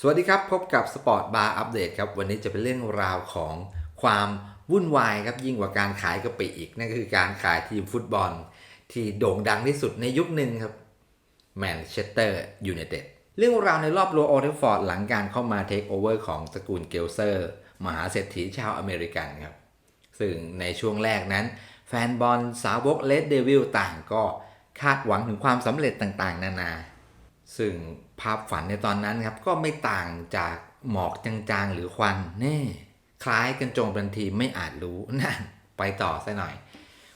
สวัสดีครับ พบกับสปอร์ตบาร์อัปเดตครับ วันนี้จะเป็นเรื่องราวของความวุ่นวายครับ ยิ่งกว่าการขายกะปิอีก นั่นก็คือการขายทีมฟุตบอล ที่โด่งดังที่สุดในยุคหนึ่งครับแมนเชสเตอร์ยูไนเต็ดเรื่องราวในรอบโลโอเทฟอร์ดหลังการเข้ามาเทคโอเวอร์ของตระกูลเกลเซอร์ มหาเศรษฐีชาวอเมริกันครับ ซึ่งในช่วงแรกนั้น แฟนบอลสาวกเลดเดวิลต่างก็คาดหวังถึงความสำเร็จต่างๆ นานา ซึ่งภาพฝันในตอนนั้นครับก็ไม่ต่างจากหมอกจางๆหรือควันแน่คล้ายกันโจงเป็นทีไม่อาจรู้นั่นไปต่อซะหน่อย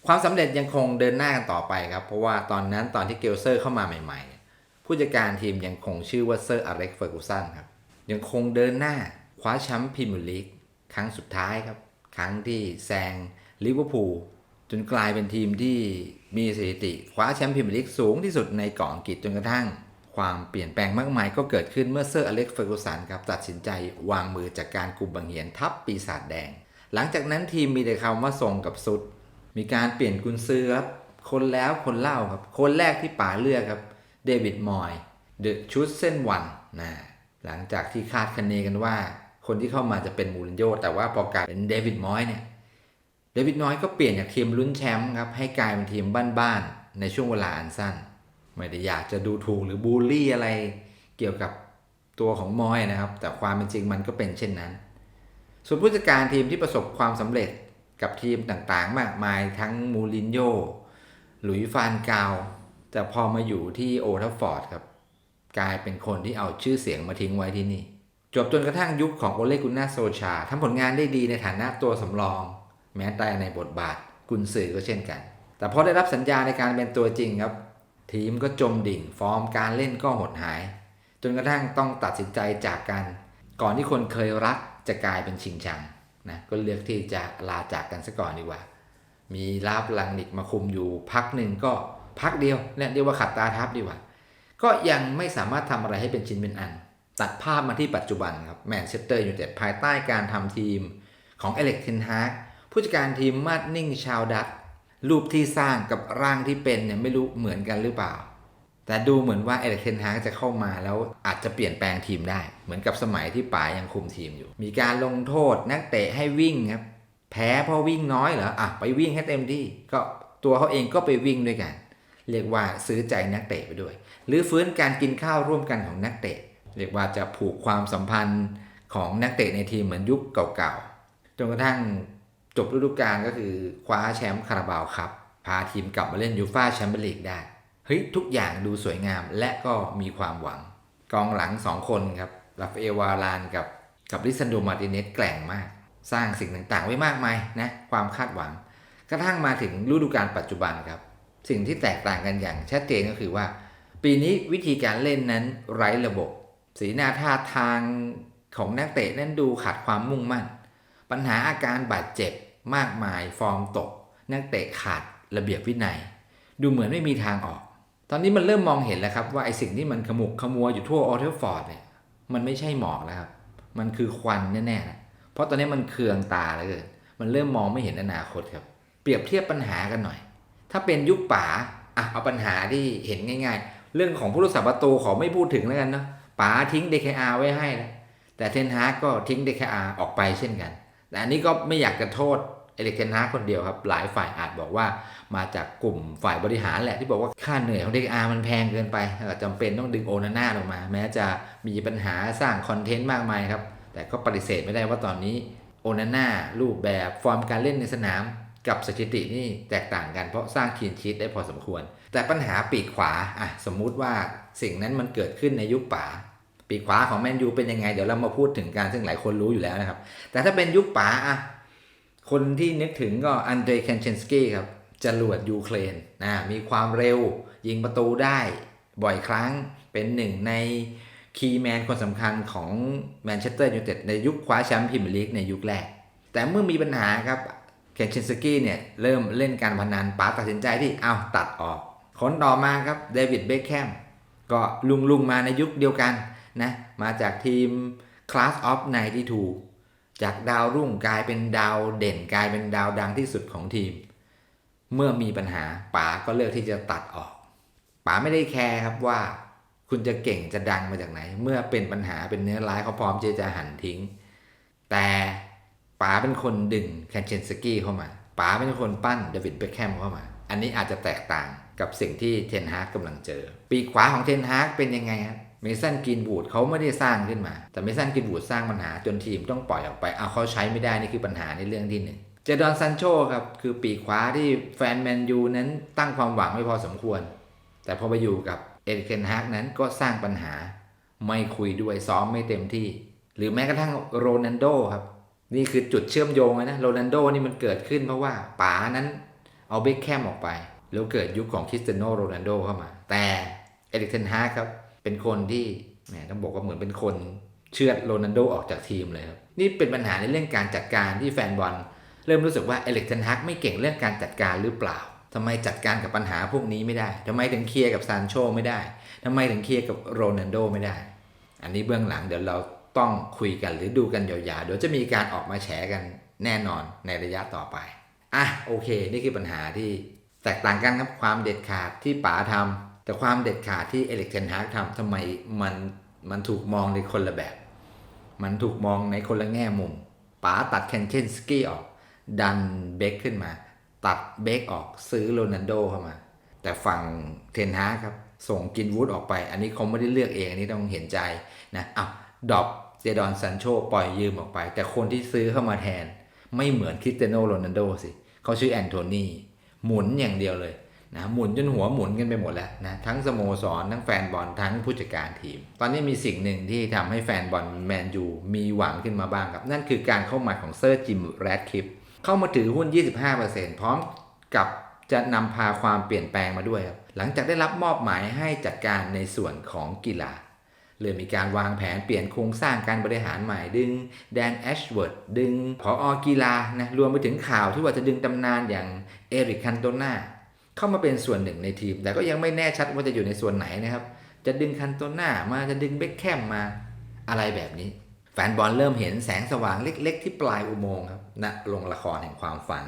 ความสำเร็จยังคงเดินหน้ากันต่อไปครับ เพราะว่าตอนนั้นตอนที่เกลเซอร์เข้ามาใหม่ๆ ผู้จัดการทีมยังคงชื่อว่าเซอร์อเล็กเฟอร์กูสันครับ ยังคงเดินหน้าคว้าแชมป์พรีเมียร์ลีกครั้งสุดท้ายครับ ครั้งที่แซงลิเวอร์พูลจนกลายเป็นทีมที่มีสถิติคว้าแชมป์พรีเมียร์ลีกสูงที่สุดในเกาะอังกฤษจนกระทั่ง ความเปลี่ยนแปลงมากมายก็เกิดขึ้นเมื่อเซอร์อเล็กซ์เฟอร์กูสันครับตัดสินใจวางมือจากการกลุ่มบังเหียนทัพปีศาจแดง หลังจากนั้นทีมมีแต่คำว่าทรงกับสุด มีการเปลี่ยนกุนซือครับคนแล้วคนเล่าครับ คนแรกที่ป๋าเลือกครับเดวิดมอยเดอะชุดเส้นวันนะหลังจากที่คาดคะเนกันว่า คนที่เข้ามาจะเป็นมูรินโญ่แต่ว่าพอกลายเป็นเดวิดมอยเนี่ยเดวิดมอยก็เปลี่ยนจากทีมลุ้นแชมป์ครับให้กลายเป็นทีมบ้านๆในช่วงเวลาอันสั้น ไม่ได้อยากจะดูถูกหรือบูลลี่อะไรเกี่ยวกับตัวของมอยนะครับ แต่ความเป็นจริงมันก็เป็นเช่นนั้น ส่วนผู้จัดการทีมที่ประสบความสำเร็จกับทีมต่างๆ มากมายทั้งมูรินโญ่หลุยส์ฟานกาว แต่พอมาอยู่ที่โอทัฟฟอร์ดครับ กลายเป็นคนที่เอาชื่อเสียงมาทิ้งไว้ที่นี่ จบจนกระทั่งยุคของโอเลกุนนาโซชาทำผลงานได้ดีในฐานะตัวสำรอง แม้แต่ในบทบาทกุนซือก็เช่นกัน แต่พอได้รับสัญญาในการเป็นตัวจริงครับ ทีมก็จมดิ่ง ฟอร์มการเล่นก็หดหาย จนกระทั่งต้องตัดสินใจจากกัน ก่อนที่คนเคยรักจะกลายเป็นชิงชังนะก็เลือกที่จะลาจากกันซะก่อนดีกว่า มีลาบลังนิกมาคุมอยู่พักหนึ่งก็พักเดียวและเรียกว่าขัดตาทับดีกว่า ก็ยังไม่สามารถทำอะไรให้เป็นชิ้นเป็นอัน ตัดภาพมาที่ปัจจุบันครับแมนเชสเตอร์ยูไนเต็ดภายใต้การทำทีมของเอเล็กเทนฮากผู้จัดการทีมมาดนิ่งชาวดัต รูปที่สร้างกับร่างที่เป็นเนี่ยไม่รู้เหมือนกันหรือเปล่า แต่ดูเหมือนว่าเอเล็กเทนฮากจะเข้ามาแล้วอาจจะเปลี่ยนแปลงทีมได้ เหมือนกับสมัยที่ป๋ายังคุมทีมอยู่ มีการลงโทษนักเตะให้วิ่งครับ แพ้เพราะวิ่งน้อยเหรออะไปวิ่งให้เต็มที่ ก็ตัวเขาเองก็ไปวิ่งด้วยกัน เรียกว่าซื้อใจนักเตะไปด้วย หรือฟื้นการกินข้าวร่วมกันของนักเตะ เรียกว่าจะผูกความสัมพันธ์ของนักเตะในทีมเหมือนยุคเก่าๆจนกระทั่ง จบฤดูกาลก็คือคว้าแชมป์คาราบาวครับพาทีมกลับมาเล่นยูฟ่าแชมเปี้ยนลีกได้เฮ้ยทุกอย่างดูสวยงามและก็มีความหวัง กองหลัง 2 คนครับราฟเอวาลานกับกับลิซันโดมาติเนสแกร่งมาก สร้างสิ่งต่างๆ ไว้มากมายนะความคาดหวัง กระทั่งมาถึงฤดูกาลปัจจุบันครับ สิ่งที่แตกต่างกันอย่างชัดเจนก็คือว่า ปีนี้วิธีการเล่นนั้นไร้ระบบ สีหน้าท่าทางของนักเตะนั้นดูขาดความมุ่งมั่น ปัญหาอาการบาดเจ็บมากมายฟอร์มตก นักเตะขาดระเบียบวินัย ดูเหมือนไม่มีทางออก ตอนนี้มันเริ่มมองเห็นแล้วครับว่าไอสิ่งที่มันขมุกขมัวอยู่ทั่วออเทลฟอร์ดเนี่ยมันไม่ใช่หมอกแล้วครับมันคือควันแน่ๆนะเพราะตอนนี้มันเคืองตาแล้วเกินมันเริ่มมองไม่เห็นอนาคตครับ เปรียบเทียบปัญหากันหน่อย ถ้าเป็นยุคป๋าอะเอาปัญหาที่เห็นง่าย ๆ เรื่องของผู้รักษาประตูขอไม่พูดถึงแล้วกันเนาะป๋าทิ้ง DKR ไว้ให้นะแต่เทนฮากก็ทิ้ง DKR ออกไปเช่นกัน แต่อันนี้ก็ไม่อยากจะโทษเอเล็กเทนฮาคนเดียวครับ หลายฝ่ายอาจบอกว่ามาจากกลุ่มฝ่ายบริหารแหละที่บอกว่าค่าเหนื่อยของ DKR มันแพงเกินไปจำเป็นต้องดึงโอนาน่าลงมา แม้จะมีปัญหาสร้างคอนเทนต์มากมายครับ แต่ก็ปฏิเสธไม่ได้ว่าตอนนี้โอนาน่ารูปแบบฟอร์มการเล่นในสนามกับสถิตินี่แตกต่างกันเพราะสร้างคีนชีตได้พอสมควร แต่ปัญหาปีกขวาอะสมมุติว่าสิ่งนั้นมันเกิดขึ้นในยุคป๋า ปีกขวาของแมนยูเป็นยังไง เดี๋ยวเรามาพูดถึงกันซึ่งหลายคนรู้อยู่แล้วนะครับ แต่ถ้าเป็นยุคป๋าอะคนที่นึกถึงก็อันเดรย์เคนเชนสกี้ครับจรวดยูเครนนะมีความเร็ว ยิงประตูได้บ่อยครั้งเป็นหนึ่งในคีย์แมนคนสำคัญของแมนเชสเตอร์ยูไนเต็ดในยุคคว้าแชมป์พรีเมียร์ลีกในยุคแรก แต่เมื่อมีปัญหาครับเคนชินสกี้เนี่ยเริ่มเล่นการพนันป๋าตัดสินใจที่เอาตัดออกคนต่อมาครับเดวิดเบคแคมก็ลุงลุงมาในยุคเดียวกัน นะมาจากทีม Class of 92 จากดาวรุ่งกลายเป็นดาวเด่นกลายเป็นดาวดังที่สุดของทีม เมื่อมีปัญหาป๋าก็เลือกที่จะตัดออกป๋าไม่ได้แคร์ครับว่า คุณจะเก่งจะดังมาจากไหน เมื่อเป็นปัญหาเป็นเนื้อร้ายเขาพร้อมที่จะหันทิ้ง แต่ป๋าเป็นคนดึงแคนเชนสกี้เข้ามาป๋าเป็นคนปั้นเดวิดเบคแฮมเข้ามา อันนี้อาจจะแตกต่างกับสิ่งที่เทนฮากกำลังเจอ ปีขวาของเทนฮากเป็นยังไงครับ เมสันกินบูดเขาไม่ได้สร้างขึ้นมา แต่เมสันกินบูดสร้างปัญหาจนทีมต้องปล่อยออกไป เอาเขาใช้ไม่ได้นี่คือปัญหาในเรื่องที่หนึ่งเจดอนซันโชครับคือปีขวาที่แฟนแมนยูนั้นตั้งความหวังไม่พอสมควร แต่พอไปอยู่กับเอริกเทนฮากนั้นก็สร้างปัญหา ไม่คุยด้วยซ้อมไม่เต็มที่ หรือแม้กระทั่งโรนันโดครับนี่คือจุดเชื่อมโยงนะโรนันโดนี่มันเกิดขึ้นเพราะว่าป๋านั้นเอาเบคแคมออกไป แล้วเกิดยุคของคริสเตียโนโรนันโดเข้ามา แต่เอริกเทนฮากครับ เป็นคนที่แหมต้องบอกว่าเหมือนเป็นคนเชือดโรนันโดออกจากทีมเลยครับนี่เป็นปัญหาในเรื่องการจัดการที่แฟนบอลเริ่มรู้สึกว่าเอริกเทนฮักไม่เก่งเรื่องการจัดการหรือเปล่าทำไมจัดการกับปัญหาพวกนี้ไม่ได้ทำไมถึงเคลียร์กับซานโชไม่ได้ทำไมถึงเคลียร์กับโรนันโดไม่ได้ อันนี้เบื้องหลังเดี๋ยวเราต้องคุยกันหรือดูกันยาวๆเดี๋ยวจะมีการออกมาแฉกันแน่นอนในระยะต่อไปอะโอเค นี่คือปัญหาที่แตกต่างกันครับความเด็ดขาดที่ป๋าทำ แต่ความเด็ดขาดที่เอลิกเทนฮากทำทำไมมันมันถูกมองในคนละแบบ มันถูกมองในคนละแง่มุมป๋าตัดเคนเคนสกี้ออก ดันเบคขึ้นมา ตัดเบคออกซื้อโรนันโดเข้ามา แต่ฝั่งเทนฮากครับ ส่งกินวูดออกไป อันนี้เขาไม่ได้เลือกเอง อันนี้ต้องเห็นใจนะอ้าวดรอปเจดอนซันโชปล่อยยืมออกไป แต่คนที่ซื้อเข้ามาแทน ไม่เหมือนคริสเตียโนโรนันโดสิเขาชื่อแอนโทนีหมุนอย่างเดียวเลย นะหมุนจนหัวหมุนกันไปหมดแล้วนะทั้งสโมสรทั้งแฟนบอลทั้งผู้จัดการทีม ตอนนี้มีสิ่งหนึ่งที่ทำให้แฟนบอลแมนยูมีหวังขึ้นมาบ้างครับ นั่นคือการเข้ามาของเซอร์จิมแรดคลิปเข้ามาถือหุ้น 25%พร้อมกับจะนำพาความเปลี่ยนแปลงมาด้วยครับหลังจากได้รับมอบหมายให้จัดการในส่วนของกีฬาเลยมีการวางแผนเปลี่ยนโครงสร้างการบริหารใหม่ดึงแดนแอชเวิร์ดดึงพออกีฬานะรวมไปถึงข่าวที่ว่าจะดึงตำนานอย่างเอริกคันโตนา เข้ามาเป็นส่วนหนึ่งในทีม แต่ก็ยังไม่แน่ชัดว่าจะอยู่ในส่วนไหนนะครับ จะดึงคันโตน่ามาจะดึงเบ็คแคมมาอะไรแบบนี้ แฟนบอลเริ่มเห็นแสงสว่างเล็ก ๆ ที่ปลายอุโมงค์ครับณโรงละครแห่งความฝัน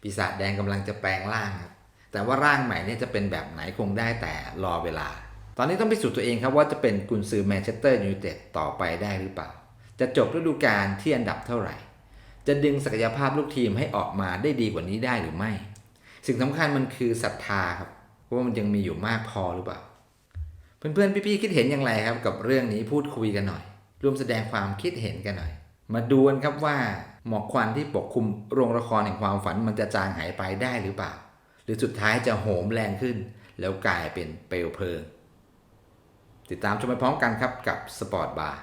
ปีศาจแดงกำลังจะแปลงร่างครับแต่ว่าร่างใหม่เนี่ยจะเป็นแบบไหนคงได้แต่รอเวลา ตอนนี้ต้องพิสูจน์ตัวเองครับว่าจะเป็นกุนซือแมนเชสเตอร์ยูไนเต็ดต่อไปได้หรือเปล่า จะจบฤดูกาลที่อันดับเท่าไหร่ จะดึงศักยภาพลูกทีมให้ออกมาได้ดีกว่านี้ได้หรือไม่ สิ่งสำคัญมันคือศรัทธาครับว่ามันยังมีอยู่มากพอหรือเปล่า เพื่อนๆพี่ๆคิดเห็นอย่างไรครับ กับเรื่องนี้พูดคุยกันหน่อย ร่วมแสดงความคิดเห็นกันหน่อย มาดูกันครับว่าหมอกควันที่ปกคลุมโรงละครแห่งความฝันมันจะจางหายไปได้หรือเปล่า หรือสุดท้ายจะโหมแรงขึ้น แล้วกลายเป็นเปลวเพลิง ติดตามชมไปพร้อมกันครับกับสปอร์ตบาร์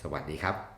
สวัสดีครับ